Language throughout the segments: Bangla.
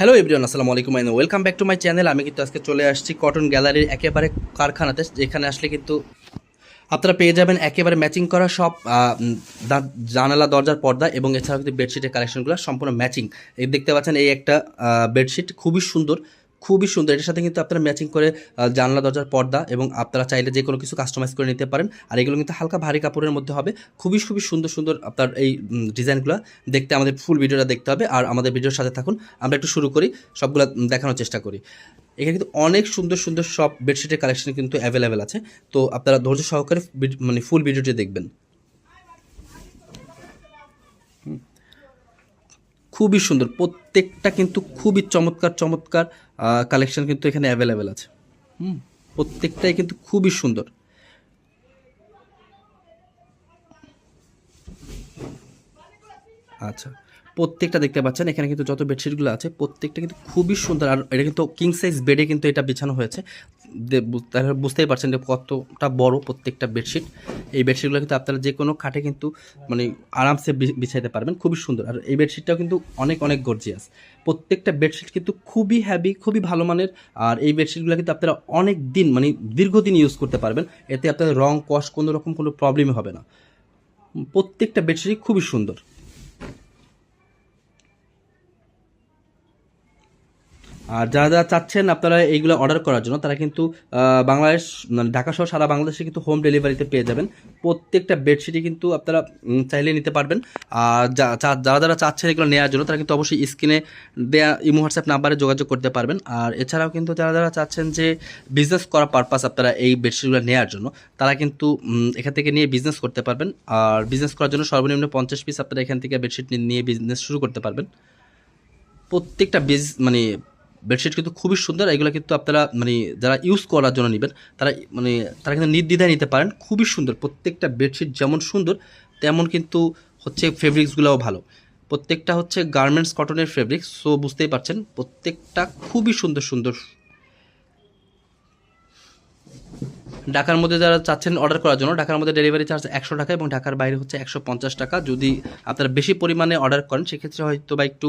হ্যালো এভরিওয়ান আসসালামু আলাইকুম আইন welcome back to my channel আমি কিন্তু আজকে চলে আসছি কটন গ্যালারির একেবারে কারখানাতে, যেখানে আসলে কিন্তু আপনারা পেয়ে যাবেন একেবারে ম্যাচিং করা সব জানালা, দরজার পর্দা এবং এছাড়াও কিন্তু বেডশিটের কালেকশনগুলো সম্পূর্ণ ম্যাচিং এই দেখতে পাচ্ছেন, এই একটা বেডশিট খুবই সুন্দর। খুবই সুন্দর। এটার সাথে কিন্তু আপনারা ম্যাচিং করে জানলা, দরজার পর্দা এবং আপনারা চাইলে যে কোনো কিছু কাস্টমাইজ করে নিতে পারেন। আর এগুলো কিন্তু হালকা ভারী কাপড়ের মধ্যে হবে। খুবই খুবই সুন্দর সুন্দর আপনার এই ডিজাইনগুলো দেখতে আমাদের ফুল ভিডিওটা দেখতে হবে। আর আমাদের ভিডিওর সাথে থাকুন। আমরা একটু শুরু করি, সবগুলো দেখানোর চেষ্টা করি। এখানে কিন্তু অনেক সুন্দর সুন্দর সব বেডশিটের কালেকশন কিন্তু অ্যাভেলেবেল আছে। তো আপনারা ধৈর্য সহকারে মানে ফুল ভিডিওটি দেখবেন। খুবই সুন্দর। প্রত্যেকটা কিন্তু খুবই চমৎকার চমৎকার কালেকশন কিন্তু এখানে অ্যাভেলেবেল আছে। হুম, প্রত্যেকটাই কিন্তু খুবই সুন্দর। আচ্ছা। প্রত্যেকটা দেখতে পাচ্ছেন, এখানে কিন্তু যত বেডশিটগুলো আছে, প্রত্যেকটা কিন্তু খুবই সুন্দর। আর এটা কিন্তু কিং সাইজ বেডে কিন্তু এটা বিছানো হয়েছে। তাহলে বুঝতেই পারছেন যে কতটা বড় প্রত্যেকটা বেডশিট এই বেডশিটগুলো কিন্তু আপনারা যে কোনো খাটে কিন্তু মানে আরামসে বিছাইতে পারবেন, খুবই সুন্দর। আর এই বেডশিটটাও কিন্তু অনেক অনেক গর্জিয়াস প্রত্যেকটা বেডশিট কিন্তু খুবই হ্যাভি খুবই ভালো মানের। আর এই বেডশিটগুলো কিন্তু আপনারা অনেক দিন মানে দীর্ঘদিন ইউজ করতে পারবেন। এতে আপনাদের রং, কষ কোনো রকম কোনো প্রবলেমই হবে না। প্রত্যেকটা বেডশিটই খুবই সুন্দর। আর যারা যারা চাচ্ছেন আপনারা এইগুলো অর্ডার করার জন্য, তারা কিন্তু বাংলাদেশ মানে ঢাকা সহ সারা বাংলাদেশে কিন্তু হোম ডেলিভারিতে পেয়ে যাবেন। প্রত্যেকটা বেডশিটই কিন্তু আপনারা চাইলে নিতে পারবেন। আর যারা যারা চাচ্ছেন এগুলো নেওয়ার জন্য, তারা কিন্তু অবশ্যই স্ক্রিনে দেয়া ইমো হোয়াটসঅ্যাপ নাম্বারে যোগাযোগ করতে পারবেন। আর এছাড়াও কিন্তু যারা যারা চাচ্ছেন যে বিজনেস করার পারপাস আপনারা এই বেডশিটগুলো নেওয়ার জন্য, তারা কিন্তু এখান থেকে নিয়ে বিজনেস করতে পারবেন। আর বিজনেস করার জন্য সর্বনিম্ন পঞ্চাশ পিস আপনারা এখান থেকে বেডশিট নিয়ে বিজনেস শুরু করতে পারবেন। প্রত্যেকটা বিজ মানে বেডশিট কিন্তু খুবই সুন্দর, এগুলো কিন্তু আপনারা মানে যারা ইউজ করার জন্য নেবেন, তারা মানে তারা কিন্তু নির্দ্বিধায় নিতে পারেন। খুবই সুন্দর, প্রত্যেকটা বেডশিট যেমন সুন্দর, তেমন কিন্তু হচ্ছে ফেব্রিক্সগুলোও ভালো। প্রত্যেকটা হচ্ছে গার্মেন্টস কটনের ফেব্রিক্স সো বুঝতেই পারছেন, প্রত্যেকটা খুবই সুন্দর সুন্দর। ঢাকার মধ্যে যারা চাচ্ছেন অর্ডার করার জন্য, ঢাকার মধ্যে ডেলিভারি চার্জ একশো টাকা এবং ঢাকার বাইরে হচ্ছে একশো পঞ্চাশ টাকা। যদি আপনারা বেশি পরিমাণে অর্ডার করেন, সেক্ষেত্রে হয়তো বা একটু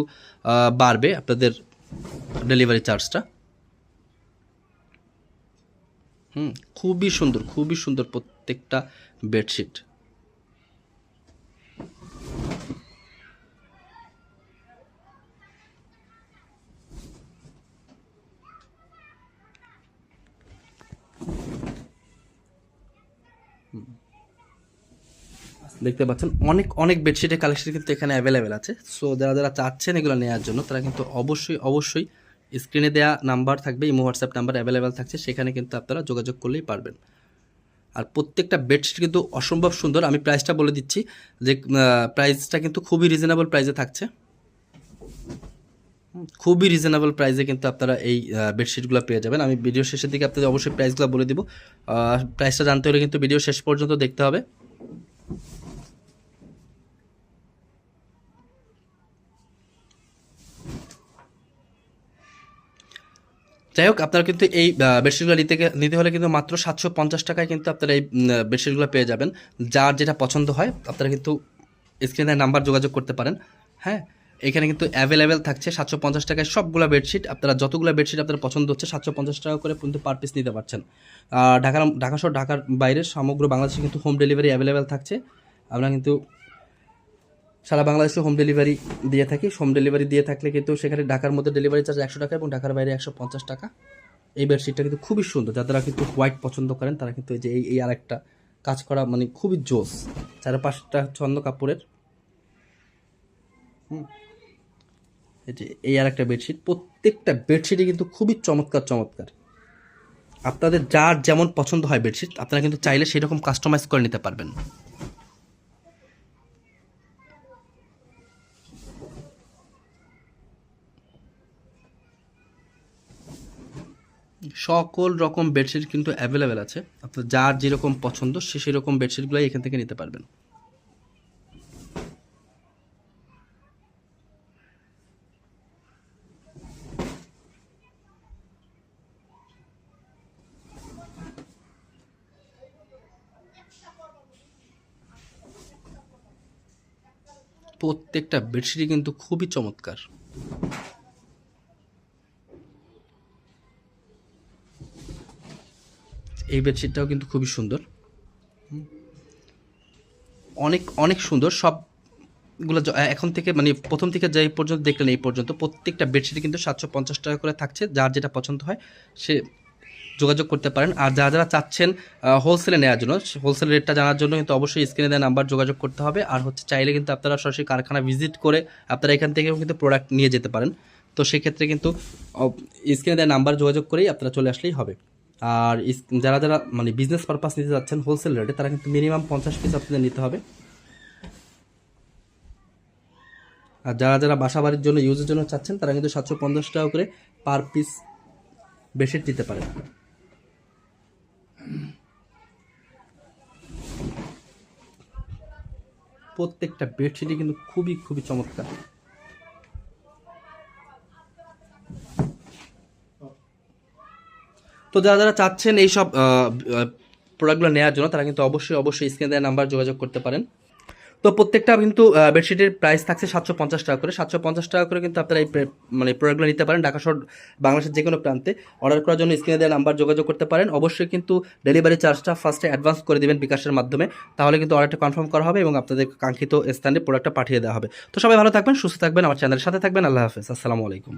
বাড়বে আপনাদের ডেলিভারি চার্জটা। হুম খুবই সুন্দর খুবই সুন্দর প্রত্যেকটা বেডশিট। দেখতে পাচ্ছেন। অনেক অনেক বেডশিটের কালেকশন কিন্তু এখানে অ্যাভেলেবেল আছে। সো যারা যারা চাচ্ছেন এগুলো নেওয়ার জন্য, তারা কিন্তু অবশ্যই অবশ্যই স্ক্রিনে দেওয়া নাম্বার থাকবে, ইমো হোয়াটসঅ্যাপ নাম্বার অ্যাভেলেবেল থাকছে, সেখানে কিন্তু আপনারা যোগাযোগ করলেই পারবেন। আর প্রত্যেকটা বেডশিট কিন্তু অসম্ভব সুন্দর। আমি প্রাইসটা বলে দিচ্ছি যে প্রাইসটা কিন্তু খুবই রিজনেবল প্রাইসে থাকছে। খুবই রিজনেবল প্রাইসে কিন্তু আপনারা এই বেডশিটগুলো পেয়ে যাবেন। আমি ভিডিও শেষের দিকে আপনাদের অবশ্যই প্রাইসগুলো বলে দিব। প্রাইসটা জানতে হলে কিন্তু ভিডিও শেষ পর্যন্ত দেখতে হবে। যাই হোক, আপনারা কিন্তু এই বেডশিটগুলো নিতে নিতে হলে কিন্তু মাত্র সাতশো পঞ্চাশ টাকায় কিন্তু আপনারা এই বেডশিটগুলো পেয়ে যাবেন। যার যেটা পছন্দ হয়, আপনারা কিন্তু স্ক্রিনের নাম্বার যোগাযোগ করতে পারেন। হ্যাঁ এখানে কিন্তু অ্যাভেলেবেল থাকছে সাতশো পঞ্চাশ টাকায় সবগুলো বেডশিট আপনারা যতগুলো বেডশিট আপনার পছন্দ হচ্ছে, সাতশো পঞ্চাশ টাকা করে কিন্তু পার পিস নিতে পারছেন। ঢাকার ঢাকা সহ ঢাকার বাইরে সমগ্র বাংলাদেশে কিন্তু হোম ডেলিভারি অ্যাভেলেবেল থাকছে। আপনারা কিন্তু সারা বাংলাদেশে হোম ডেলিভারি দিয়ে থাকি। হোম ডেলিভারি দিয়ে থাকলে কিন্তু সেখানে ঢাকার মধ্যে ডেলিভারি চার্জ একশো টাকা এবং ঢাকার বাইরে একশো পঞ্চাশ টাকা। এই বেডশিটটা কিন্তু খুবই সুন্দর। যারা কিন্তু হোয়াইট পছন্দ করেন, তারা কিন্তু এই যে এই এই আরেকটা কাজ করা মানে খুবই জোস। চারপাশটা হচ্ছে অন্য কাপড়ের। এই যে এই আরেকটা বেডশিট প্রত্যেকটা বেডশিটই কিন্তু খুবই চমৎকার চমৎকার। আপনাদের যার যেমন পছন্দ হয় বেডশিট আপনারা কিন্তু চাইলে সেরকম কাস্টমাইজ করে নিতে পারবেন। সকল রকম বেডশিট কিন্তু অ্যাভেলেবেল আছে। আপনার যার যেরকম পছন্দ, সে সেরকম বেডশিটগুলোই এখান থেকে নিতে পারবেন। প্রত্যেকটা বেডশিটই কিন্তু খুবই চমৎকার। এই বেডশিটটাও কিন্তু খুবই সুন্দর। অনেক অনেক সুন্দর। সবগুলো এখন থেকে মানে প্রথম থেকে যে পর্যন্ত দেখলেন এই পর্যন্ত প্রত্যেকটা বেডশিটে কিন্তু সাতশো পঞ্চাশ টাকা করে থাকছে। যার যেটা পছন্দ হয় সে যোগাযোগ করতে পারেন। আর যারা যারা চাচ্ছেন হোলসেলে নেওয়ার জন্য হোলসেল রেটটা জানার জন্য কিন্তু অবশ্যই স্ক্রিনে দেওয়া নাম্বার যোগাযোগ করতে হবে। আর হচ্ছে চাইলে কিন্তু আপনারা সরাসরি কারখানা ভিজিট করে আপনারা এখান থেকেও কিন্তু প্রোডাক্ট নিয়ে যেতে পারেন। তো সেক্ষেত্রে কিন্তু স্ক্রিনে দেওয়া নাম্বার যোগাযোগ করেই আপনারা চলে আসলেই হবে। আর যারা যারা মানে বিজনেস পারপাস নিতে যাচ্ছেন হোলসেল রেটে তারা কিন্তু মিনিমাম পঞ্চাশ পিস আপনাদের নিতে হবে। আর যারা যারা বাসা বাড়ির জন্য ইউজের জন্য চাচ্ছেন, তারা কিন্তু সাতশো পঞ্চাশ টাকা করে পার পিস বেডশিট দিতে পারেন। প্রত্যেকটা বেডশিটই কিন্তু খুবই খুবই চমৎকার। তো যারা যারা চাচ্ছেন এইসব প্রোডাক্টগুলো নেওয়ার জন্য, তারা কিন্তু অবশ্যই অবশ্যই স্ক্রিনে দেওয়া নাম্বার যোগাযোগ করতে পারেন। তো প্রত্যেকটা কিন্তু বেডশিটের প্রাইস থাকছে সাতশো পঞ্চাশ টাকা করে। সাতশো পঞ্চাশ টাকা করে কিন্তু আপনারা এই মানে প্রোডাক্টগুলো নিতে পারেন। ঢাকা শহর, বাংলাদেশের যে কোনো প্রান্তে। অর্ডার করার জন্য স্ক্রিনে দেওয়া নাম্বার যোগাযোগ করতে পারেন। অবশ্যই কিন্তু ডেলিভারি চার্জটা ফার্স্টে অ্যাডভান্স করে দেবেন বিকাশের মাধ্যমে। তাহলে কিন্তু অর্ডারটা কনফার্ম করা হবে এবং আপনাদের কাঙ্ক্ষিত স্থানে প্রোডাক্টটা পাঠিয়ে দেওয়া হবে। তো সবাই ভালো থাকবেন, সুস্থ থাকবেন, আমার চ্যানেলের সাথে থাকবেন। আল্লাহ হাফেজ। আসসালামু আলাইকুম।